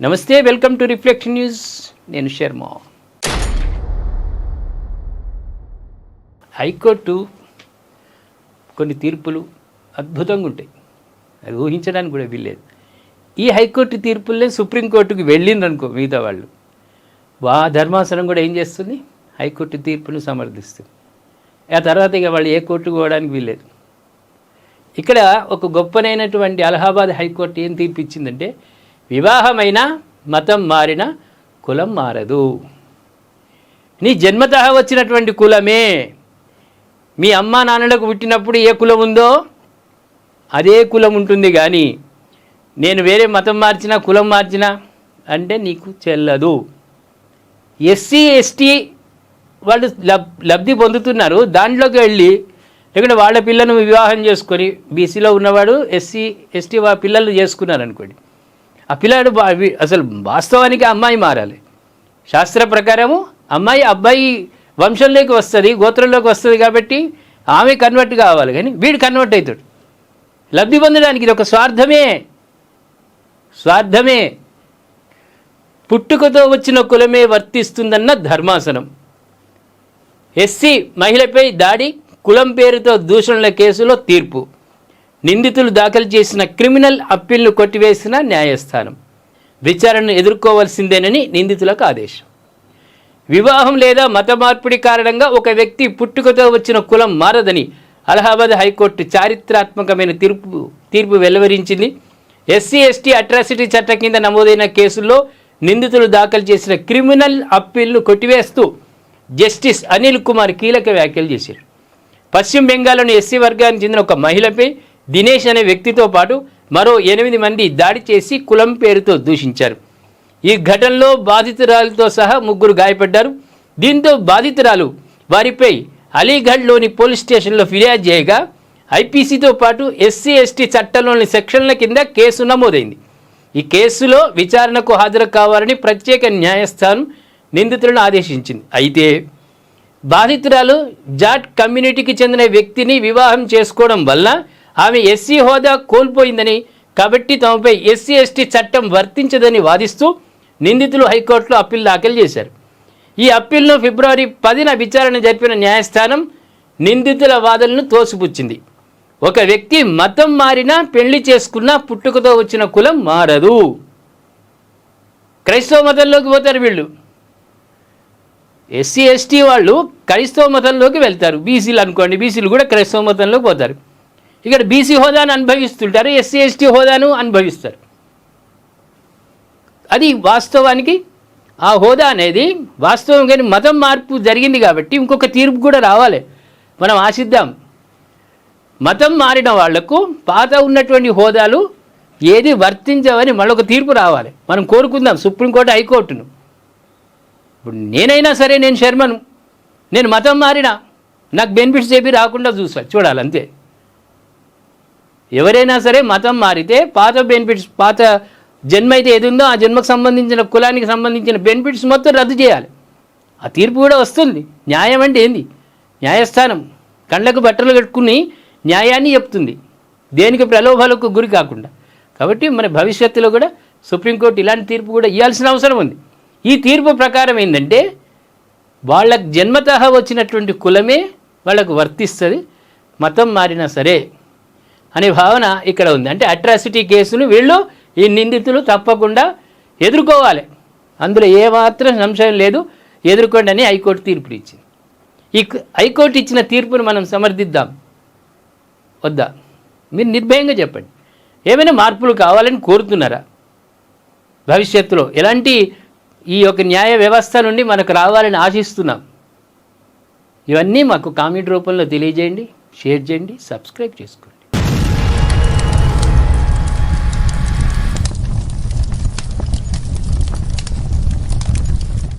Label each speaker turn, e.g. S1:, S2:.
S1: నమస్తే welcome to reflection news. నేను Sharma. High court కొన్ని తీర్పులు అద్భుతంగా ఉంటాయి. అది ఊహించడానికి కూడా వీల్లేదు. ఈ హైకోర్టు తీర్పులే సుప్రీంకోర్టుకి వెళ్ళిందనుకో మిగతా వాళ్ళు. వా ధర్మాసనం కూడా ఏం చేస్తుంది? హైకోర్టు తీర్పును సమర్థిస్తుంది. ఆ తర్వాత ఇక వాళ్ళు ఏ కోర్టుకు పోవడానికి వీల్లేదు. ఇక్కడ ఒక గొప్పనైనటువంటి అలహాబాద్ హైకోర్టు ఏం తీర్పు ఇచ్చిందంటే వివాహమైన మతం మారిన కులం మారదు. నీ జన్మత వచ్చినటువంటి కులమే. మీ అమ్మా నాన్నలకు పుట్టినప్పుడు ఏ కులం ఉందో అదే కులం ఉంటుంది కానీ నేను వేరే మతం మార్చినా కులం మార్చినా అంటే నీకు చెల్లదు. ఎస్సీ ఎస్టీ వాళ్ళు లబ్ లబ్ధి పొందుతున్నారు. దాంట్లోకి వెళ్ళి లేకుంటే వాళ్ళ పిల్లను వివాహం చేసుకొని బీసీలో ఉన్నవాడు ఎస్సీ ఎస్టీ వా పిల్లలు చేసుకున్నారు అనుకోండి ఆ పిల్లాడు అసలు వాస్తవానికి అమ్మాయి మారాలి. శాస్త్ర ప్రకారము అమ్మాయి అబ్బాయి వంశంలోకి వస్తుంది గోత్రంలోకి వస్తుంది కాబట్టి ఆమె కన్వర్ట్ కావాలి. కానీ వీడు కన్వర్ట్ అవుతాడు. లబ్ధి పొందడానికి ఇది ఒక స్వార్థమే. స్వార్థమే. పుట్టుకతో వచ్చిన కులమే వర్తిస్తుందన్న ధర్మాసనం. ఎస్సీ మహిళపై దాడి కులం పేరుతో దూషణల కేసులో తీర్పు. నిందితులు దాఖలు చేసిన క్రిమినల్ అప్పీల్ను కొట్టివేసిన న్యాయస్థానం. విచారణను ఎదుర్కోవాల్సిందేనని నిందితులకు ఆదేశం. వివాహం లేదా మత మార్పిడి కారణంగా ఒక వ్యక్తి పుట్టుకతో వచ్చిన కులం మారదని అలహాబాద్ హైకోర్టు చారిత్రాత్మకమైన తీర్పు తీర్పు వెలువరించింది. ఎస్సీ ఎస్టీ అట్రాసిటీ చట్టం కింద నమోదైన కేసుల్లో నిందితులు దాఖలు చేసిన క్రిమినల్ అప్పీల్ను కొట్టివేస్తూ జస్టిస్ అనిల్ కుమార్ కీలక వ్యాఖ్యలు చేశారు. పశ్చిమ బెంగాల్లోని ఎస్సీ వర్గానికి చెందిన ఒక మహిళపై దినేష్ అనే వ్యక్తితో పాటు మరో ఎనిమిది మంది దాడి చేసి కులం పేరుతో దూషించారు. ఈ ఘటనలో బాధితురాలతో సహా ముగ్గురు గాయపడ్డారు. దీంతో బాధితురాలు వారిపై అలీగఢ్లోని పోలీస్ స్టేషన్లో ఫిర్యాదు చేయగా ఐపీసీతో పాటు ఎస్సీ ఎస్టీ చట్టంలోని సెక్షన్ల కింద కేసు నమోదైంది. ఈ కేసులో విచారణకు హాజరు కావాలని ప్రత్యేక న్యాయస్థానం నిందితులను ఆదేశించింది. అయితే బాధితురాలు జాట్ కమ్యూనిటీకి చెందిన వ్యక్తిని వివాహం చేసుకోవడం వల్ల ఆమె ఎస్సీ హోదా కోల్పోయిందని కాబట్టి తమపై ఎస్సీ ఎస్టీ చట్టం వర్తించదని వాదిస్తూ నిందితులు హైకోర్టులో అప్పీల్ దాఖలు చేశారు. ఈ అప్పీల్ను ఫిబ్రవరి పదిన విచారణ జరిపిన న్యాయస్థానం నిందితుల వాదనను తోసిపుచ్చింది. ఒక వ్యక్తి మతం మారినా పెళ్ళి చేసుకున్నా పుట్టుకతో వచ్చిన కులం మారదు. క్రైస్తవ మతంలోకి పోతారు వీళ్ళు. ఎస్సీ ఎస్టీ వాళ్ళు క్రైస్తవ మతంలోకి వెళ్తారు. బీసీలు అనుకోండి బీసీలు కూడా క్రైస్తవ మతంలోకి పోతారు. ఇక్కడ బీసీ హోదాను అనుభవిస్తుంటారు ఎస్సీ ఎస్టీ హోదాను అనుభవిస్తారు. అది వాస్తవానికి ఆ హోదా అనేది వాస్తవం కానీ మతం మార్పు జరిగింది కాబట్టి ఇంకొక తీర్పు కూడా రావాలి. మనం ఆశిద్దాం. మతం మారిన వాళ్ళకు పాత ఉన్నటువంటి హోదాలు ఏది వర్తించవని మళ్ళొక తీర్పు రావాలి. మనం కోరుకుందాం సుప్రీంకోర్టు హైకోర్టును. ఇప్పుడు నేనైనా సరే నేను శర్మను. నేను మతం మారినా నాకు బెనిఫిట్స్ చెప్పి రాకుండా చూసా చూడాలంతే. ఎవరైనా సరే మతం మారితే పాత బెనిఫిట్స్ పాత జన్మ అయితే ఏది ఉందో ఆ జన్మకు సంబంధించిన కులానికి సంబంధించిన బెనిఫిట్స్ మొత్తం రద్దు చేయాలి. ఆ తీర్పు కూడా వస్తుంది. న్యాయం అంటే ఏంది? న్యాయస్థానం కళ్ళకు బట్టలు కట్టుకుని న్యాయాన్ని చెప్తుంది. దేనికి ప్రలోభాలకు గురి కాకుండా. కాబట్టి మన భవిష్యత్తులో కూడా సుప్రీంకోర్టు ఇలాంటి తీర్పు కూడా ఇవ్వాల్సిన అవసరం ఉంది. ఈ తీర్పు ప్రకారం ఏంటంటే వాళ్ళకు జన్మతహ వచ్చినటువంటి కులమే వాళ్ళకు వర్తిస్తుంది. మతం మారినా సరే అనే భావన ఇక్కడ ఉంది. అంటే అట్రాసిటీ కేసును వీళ్ళు ఈ నిందితులు తప్పకుండా ఎదుర్కోవాలి. అందులో ఏమాత్రం సంశయం లేదు. ఎదుర్కోండి అని హైకోర్టు తీర్పులు ఇచ్చింది. ఈ హైకోర్టు ఇచ్చిన తీర్పును మనం సమర్థిద్దాం. వద్దా? మీరు నిర్భయంగా చెప్పండి. ఏమైనా మార్పులు కావాలని కోరుతున్నారా? భవిష్యత్తులో ఎలాంటి ఈ యొక్క న్యాయ వ్యవస్థ నుండి మనకు రావాలని ఆశిస్తున్నాం. ఇవన్నీ మాకు కామెంట్ రూపంలో తెలియజేయండి షేర్ చేయండి సబ్స్క్రైబ్ చేసుకోండి.